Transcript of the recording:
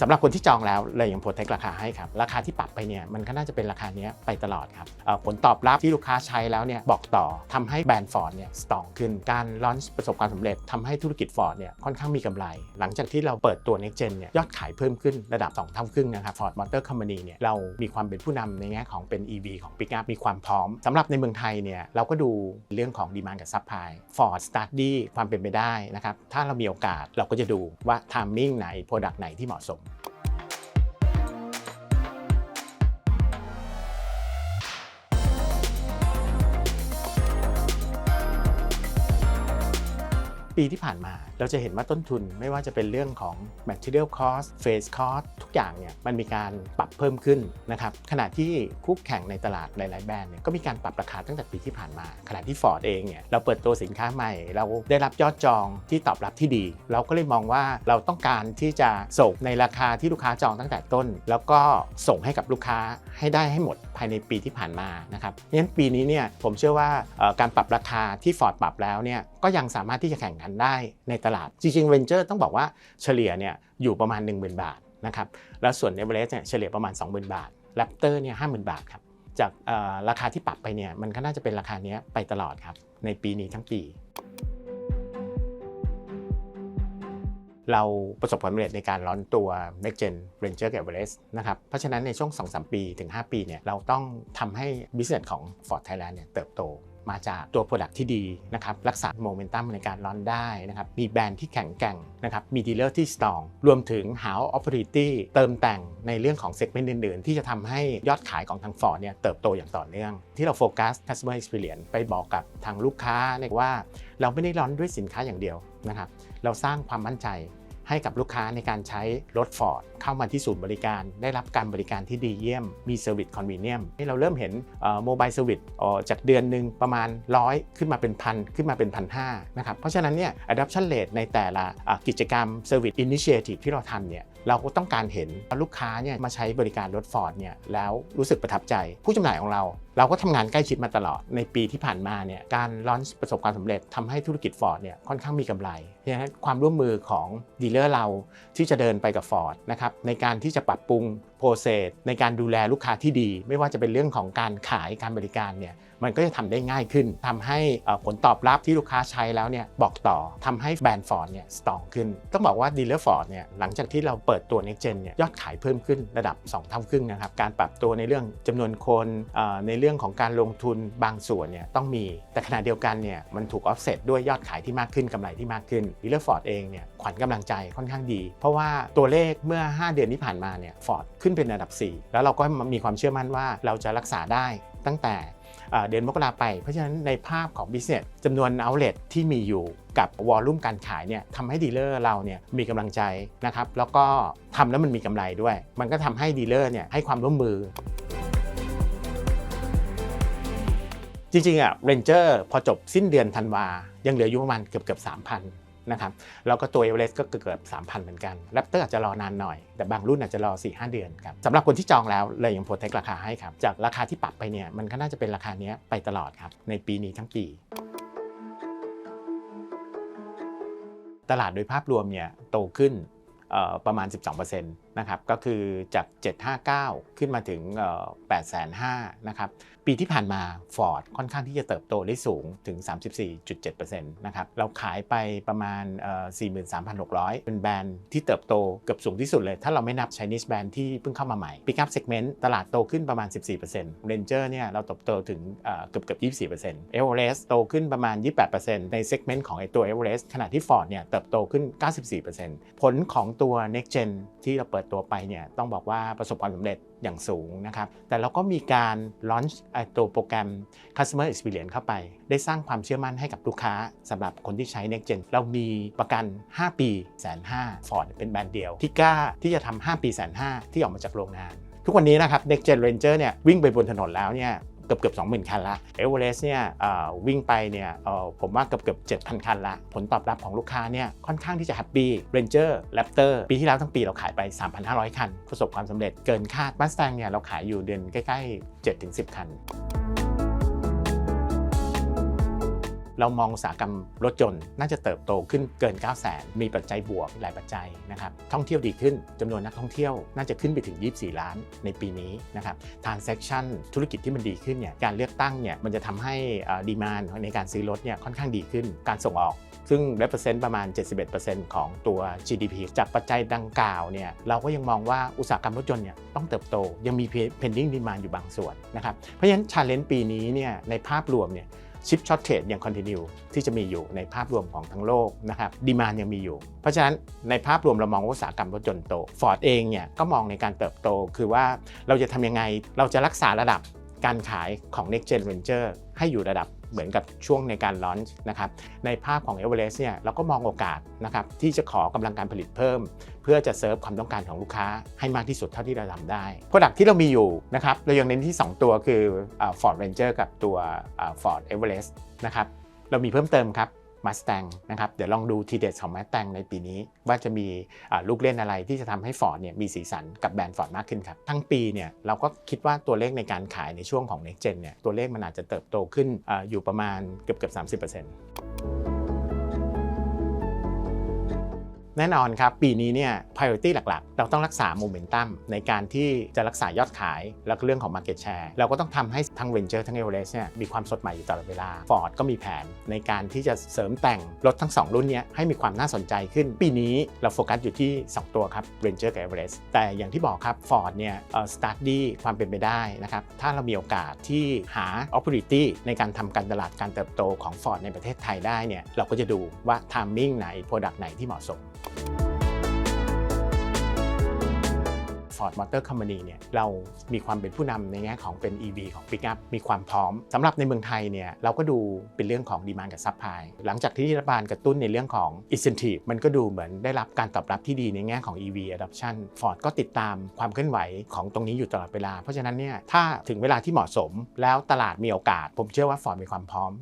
สำหรับคนที่จองแล้วเลยยังโปรเทคราคาให้ครับ ราคาที่ปรับไปเนี่ยมันก็น่าจะเป็นราคาเนี้ยไปตลอดครับผลตอบรับที่ลูกค้าใช้แล้วเนี่ยบอกต่อทำให้แบรนด์ฟอร์ดเนี่ยสตองขึ้นการลอนประสบความสำเร็จทำให้ธุรกิจฟอร์ดเนี่ยค่อนข้างมีกำไร หลังจากที่เราเปิดตัว Next Gen เนี่ยยอดขายเพิ่มขึ้นระดับ2เท่าครึ่งนะครับ Ford Motor Company เนี่ยเรามีความเป็นผู้นำในแง่ของเป็น EV ของ Pickup มีความพร้อมสำหรับในเมืองไทยเนี่ยเราก็ดูเรื่องของดีมานกับซัพพลาย Ford Study ความเป็นไปได้นะครับถ้าเรามีโอกาสเราก็จะดูว่า timing ไหน Product ไหนที่เหมาะสม ปีที่ผ่านมาเราจะเห็นว่าต้นทุนไม่ว่าจะเป็นเรื่องของ material cost face cost ทุกอย่างเนี่ยมันมีการปรับเพิ่มขึ้นนะครับขณะที่คู่แข่งในตลาดหลาย ๆ แบรนด์เนี่ยก็มีการปรับราคาตั้งแต่ปีที่ผ่านมา ขณะที่ Ford เองเนี่ยเราเปิดตัวสินค้าใหม่ เราได้รับยอดจองที่ตอบรับที่ดี เราก็เลยมองว่าเราต้องการที่จะส่งในราคาที่ลูกค้าจองตั้งแต่ต้น แล้วก็ส่งให้กับลูกค้าให้ได้ให้หมดภายในปีที่ผ่านมานะครับงั้นปีนี้เนี่ยผมเชื่อว่าการปรับราคาที่ Ford ปรับแล้วเนี่ยก็ยังสามารถที่จะแข่งขันได้ในตลาด จริงๆ Ranger ต้องบอกว่าเฉลี่ยเนี่ยอยู่ประมาณ 10,000 บาทนะครับ แล้วส่วน Everest เนี่ยเฉลี่ยประมาณ 20,000 บาท Raptor เนี่ย50,000 บาทครับ จากราคาที่ปรับไปเนี่ยมันก็น่าจะเป็นราคาเนี้ยไปตลอดครับ ในปีนี้ทั้งปี เราประสบความสำเร็จในการร้อนตัว Next Gen Ranger กับ Everest นะครับ เพราะฉะนั้นในช่วง 2-3 ปีถึง 5 ปีเนี่ยเราต้องทำให้ business ของ Ford Thailand เนี่ยเติบโต มาจากตัว Product ที่ดีนะครับรักษาโมเมนตัมในการร้อนได้นะครับมีแบรนด์ที่แข็งแกร่งนะครับมีดีลเลอร์ที่ strong รวมถึงหา opportunity เติมแต่งในเรื่องของ segment อื่น ๆ ที่จะทำให้ยอดขายของทาง Ford เนี่ยเติบโตอย่างต่อเนื่อง ที่เราโฟกัส customer experience ไปบอกกับทางลูกค้าเนี่ยว่า เราไม่ได้ร้อนด้วยสินค้าอย่างเดียวนะครับเราสร้างความมั่นใจ ให้กับลูกค้าในการใช้รถ Ford เข้ามาที่ศูนย์บริการ ได้รับการบริการที่ดีเยี่ยม มีเซอร์วิสคอนเวเนียมให้เราเริ่มเห็นโมบายเซอร์วิสจากเดือนหนึ่งประมาณร้อยขึ้นมาเป็นพันขึ้นมาเป็นพันห้านะครับเพราะฉะนั้นเนี่ย adoption rate ในแต่ละะกิจกรรม Service Initiative ที่เราทำเนี่ย เราก็ต้องการเห็นลูกค้าเนี่ยมาใช้บริการรถ Ford เนี่ยแล้วรู้สึกประทับใจ ผู้จำหน่ายของเรา เราก็ทำงานใกล้ชิดมาตลอดในปีที่ผ่านมาเนี่ยการลอนประสบความสำเร็จทำให้ธุรกิจ Ford เนี่ยค่อนข้างมีกำไรเพราะฉะนั้นความร่วมมือของดีลเลอร์เราที่จะเดินไปกับ Ford นะครับในการที่จะปรับปรุงโปรเซสในการดูแลลูกค้าที่ดี ไม่ว่าจะเป็นเรื่องของการขายการบริการเนี่ย มันก็จะทำได้ง่ายขึ้นทำให้ผลตอบรับที่ลูกค้าใช้แล้วเนี่ยบอกต่อทำให้แบรนด์ Ford เนี่ยสตองขึ้น ต้องบอกว่าดีลเลอร์ Ford เนี่ยหลังจากที่เราเปิดตัว Next Gen เนี่ยยอดขายเพิ่มขึ้นระดับ 2 เท่าครึ่งนะครับ การปรับตัวในเรื่องจำนวนคนในเรื่องของการลงทุนบางส่วนเนี่ยต้องมีแต่ขณะเดียวกันเนี่ยมันถูก offset ด้วยยอดขายที่มากขึ้นกำไรที่มากขึ้นดีลเลอร์ Ford เองเนี่ยขวัญกำลังใจค่อนข้างดี เพราะว่าตัวเลขเมื่อ 5 เดือนที่ผ่านมาเนี่ย Ford ขึ้นเป็นอันดับ 4 แล้วเราก็มีความเชื่อมั่นว่าเราจะรักษาได้ตั้งแต่ เดือนมกราไป เพราะฉะนั้นในภาพของ business จำนวน outlet ที่มีอยู่กับวอลลุ่มการขายเนี่ยทำให้ดีลเลอร์เราเนี่ยมีกำลังใจนะครับแล้วก็ทำแล้วมันมีกำไรด้วย มันก็ทำให้ดีลเลอร์เนี่ยให้ความร่วมมือจริงๆอะเรนเจอร์พอจบสิ้นเดือนธันวายังเหลืออยู่ประมาณเกือบเกือบสามพัน นะครับแล้วก็ตัวเอเวอเรสต์ก็เกือบเกือบสามพันเหมือนกันแรปเตอร์อาจจะรอนานหน่อย แต่บางรุ่นอาจจะรอ 4 5 เดือนครับสำหรับคนที่จองแล้วเลยยังโปรเทคราคาให้ครับ จากราคาที่ปรับไปเนี่ยมันก็น่าจะเป็นราคาเนี้ยไปตลอดครับในปีนี้ทั้งปีตลาดโดยภาพรวมเนี่ยโตขึ้นประมาณ 12%น นะครับก็คือจาก 759 ขึ้นมาถึงเอ่อ805นะครับปีที่ผ่านมา Ford ค่อนข้างที่จะเติบโตได้สูงถึง 34.7%นะครับเราขายไปประมาณ 43,600 เป็นแบรนด์ที่เติบโตเกือบสูงที่สุดเลย ถ้าเราไม่นับ Chinese แบรนด์ที่เพิ่งเข้ามาใหม่ Pickup Segment ตลาดโตขึ้นประมาณ 14% Ranger เนี่ยเราเติบโตถึงเกือบเกือบ 24% Everest โตขึ้นประมาณ 28%ใน segment ของไอตัว Everest ขณะที่ Ford เนี่ยเติบโตขึ้น 94%ผลของตัว Next Gen ที่เราเปิดตัวไปเนี่ยต้องบอกว่าประสบความสำเร็จอย่างสูงนะครับ แต่เราก็มีการล็อตตัวโปรแกรม customer experience เข้าไป ได้สร้างความเชื่อมั่นให้กับลูกค้าสำหรับคนที่ใช้ Next Gen เรามีประกัน 5 ปีแสนห้าฟอร์ดเป็นแบรนด์เดียวที่กล้าที่จะทำ5ปีแสนห้าที่ออกมาจากโรงงาน ทุกวันนี้นะครับ Next Gen Ranger เนี่ยวิ่งไปบนถนนแล้วเนี่ย กือบเกือบสองหมื่นคันละเอเวอเรสต์เนี่ยวิ่งไปเนี่ยผมว่าเกือบเกือบเจ็ดพันคันละผลตอบรับของลูกค้าเนี่ยค่อนข้างที่จะแฮปปี้เรนเจอร์แรปเตอร์ปีที่แล้วทั้งปีเราขายไป 3,500 คัน ประสบความสำเร็จเกินคาดมัสแตงเนี่ยเราขายอยู่เดือนใกล้ๆ7-10 คัน เรามองอุตสาหกรรมรถยนต์น่าจะเติบโตขึ้นเกิน 9 0 0 0 0มีปัจจัยบวกหลายปัจจัยนะครับ ท่องเที่ยวดีขึ้นจำนวนนักท่องเที่ยวน่าจะขึ้นไปถึง 24 ล้านในปีนี้นะครับ transaction ธุรกิจที่มันดีขึ้นเนี่ย การเลือกตั้งเนี่ยมันจะทำให้ดีมานในการซื้อรถเนี่ยค่อนข้างดีขึ้น การส่งออกซึ่ง represent ประมาณ 71%ของตัว GDP จากปัจจัยดังกล่าวเนี่ยเราก็ยังมองว่าอุตสาหกรรมรถยนต์เนี่ยต้องเติบโต ยังมี pending demand อยู่บางส่วนนะครับ เพราะฉะนั้น challenge ปีนี้เนี่ยในภาพรวมเนี่ย ชิปช็อตเทรดยังคอนติเนียที่จะมีอยู่ในภาพรวมของทั้งโลกนะครับดีมานยังมีอยู่ เพราะฉะนั้นในภาพรวมเรามองว่าอุตสาหกรรมรถยนต์โตฟอร์ดเองเนี่ยก็มองในการเติบโต คือว่าเราจะทำยังไงเราจะรักษาระดับการขายของ Next Gen Venture ให้อยู่ระดับ เหมือนกับช่วงในการลอนช์นะครับในภาพของ e v e r e s t เนี่ยเราก็มองโอกาสนะครับที่จะขอกำลังการผลิตเพิ่ม เพื่อจะเซิร์ฟความต้องการของลูกค้าให้มากที่สุดเท่าที่เราทำได้ Product ที่เรามีอยู่นะครับเรายังเน้นที่ 2 ตัวคือ Ford Ranger กับตัว Ford Everest นะครับเรามีเพิ่มเติมครับ Mustang นะครับเดี๋ยวลองดูทีเด็ดของ Mustang ในปีนี้ ว่าจะมีลูกเล่นอะไรที่จะทำให้ Ford เนี่ยมีสีสันกับแบรนด์ Ford มากขึ้นครับ ทั้งปีเนี่ยเราก็คิดว่าตัวเลขในการขายในช่วงของ Next Gen เนี่ยตัวเลขมันอาจจะเติบโตขึ้นออยู่ประมาณเกือบเกือบสามสิบเปอร์เซ็นต์ แน่นอนครับ ปีนี้เนี่ย priority หลักๆ เราต้องรักษาโมเมนตัมในการที่จะรักษายอดขาย แล้วก็เรื่องของ market share เราก็ต้องทำให้ทั้ง Ranger ทั้ง Everest เนี่ยมีความสดใหม่อยู่ตลอดเวลา Ford ก็มีแผนในการที่จะเสริมแต่งรถทั้ง 2 รุ่นเนี้ให้มีความน่าสนใจขึ้น ปีนี้เราโฟกัสอยู่ที่ 2 ตัวครับ Ranger กับ Everest แต่อย่างที่บอกครับ Ford เนี่ยเอ่อ study ความเป็นไปได้นะครับถ้าเรามีโอกาสที่หา opportunity ในการทำการตลาดการเติบโตของ Ford ในประเทศไทยได้เนี่ยเราก็จะดูว่า timing ไหน product ไหนที่เหมาะสม Ford Motor Company เนี่ยเรามีความเป็นผู้นำในแง่ของเป็น EV ของ Pickup มีความพร้อมสำหรับในเมืองไทยเนี่ยเราก็ดูเป็นเรื่องของดีมานกับซัพพลายหลังจากที่รัฐบาลกระตุ้นในเรื่องของ incentive มันก็ดูเหมือนได้รับการตอบรับที่ดีในแง่ของ EV adoption Ford ก็ติดตามความเคลื่อนไหวของตรงนี้อยู่ตลอดเวลา เพราะฉะนั้นเนี่ยถ้าถึงเวลาที่เหมาะสมแล้วตลาดมีโอกาส ผมเชื่อว่า Ford มีความพร้อม